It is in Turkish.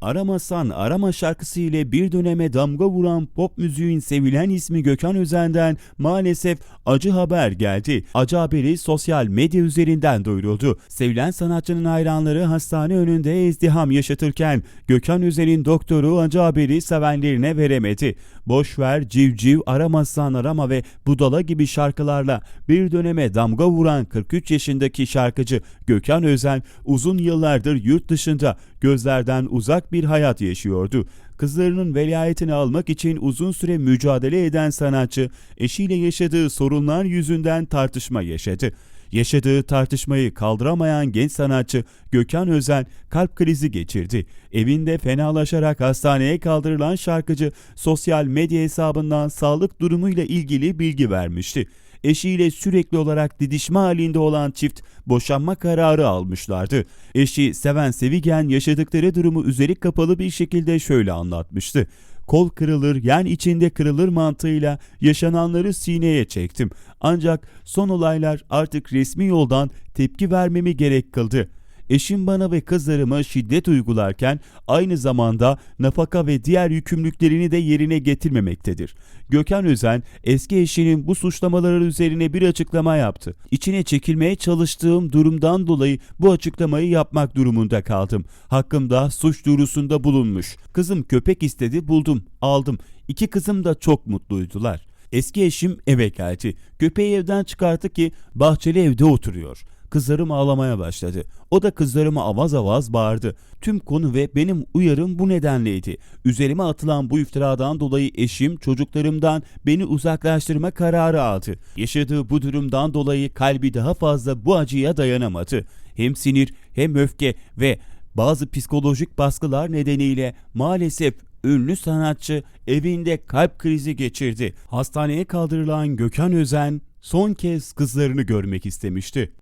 Aramasan Arama şarkısı ile bir döneme damga vuran pop müziğin sevilen ismi Gökhan Özen'den maalesef acı haber geldi. Acı haberi sosyal medya üzerinden duyuruldu. Sevilen sanatçının hayranları hastane önünde izdiham yaşatırken Gökhan Özen'in doktoru acı haberi sevenlerine veremedi. Boş ver civciv aramazsan arama ve budala gibi şarkılarla bir döneme damga vuran 43 yaşındaki şarkıcı Gökhan Özen uzun yıllardır yurt dışında gözlerden uzak bir hayat yaşıyordu. Kızlarının velayetini almak için uzun süre mücadele eden sanatçı eşiyle yaşadığı sorunlar yüzünden tartışma yaşadı. Yaşadığı tartışmayı kaldıramayan genç sanatçı Gökhan Özen kalp krizi geçirdi. Evinde fenalaşarak hastaneye kaldırılan şarkıcı sosyal medya hesabından sağlık durumuyla ilgili bilgi vermişti. Eşiyle sürekli olarak didişme halinde olan çift boşanma kararı almışlardı. Eşi Seven Sevigen yaşadıkları durumu üzeri kapalı bir şekilde şöyle anlatmıştı. Kol kırılır, yen içinde kırılır mantığıyla yaşananları sineye çektim. Ancak son olaylar artık resmi yoldan tepki vermemi gerek kıldı. Eşim bana ve kızlarıma şiddet uygularken aynı zamanda nafaka ve diğer yükümlülüklerini de yerine getirmemektedir. Gökhan Özen eski eşinin bu suçlamaları üzerine bir açıklama yaptı. İçine çekilmeye çalıştığım durumdan dolayı bu açıklamayı yapmak durumunda kaldım. Hakkımda suç duyurusunda bulunmuş. Kızım köpek istedi buldum aldım. İki kızım da çok mutluydular. Eski eşim eve geldi. Köpeği evden çıkarttı ki bahçeli evde oturuyor. Kızlarım ağlamaya başladı. O da kızlarıma avaz avaz bağırdı. Tüm konu ve benim uyarım bu nedenleydi. Üzerime atılan bu iftiradan dolayı eşim çocuklarımdan beni uzaklaştırma kararı aldı. Yaşadığı bu durumdan dolayı kalbi daha fazla bu acıya dayanamadı. Hem sinir hem öfke ve bazı psikolojik baskılar nedeniyle maalesef ünlü sanatçı evinde kalp krizi geçirdi. Hastaneye kaldırılan Gökhan Özen son kez kızlarını görmek istemişti.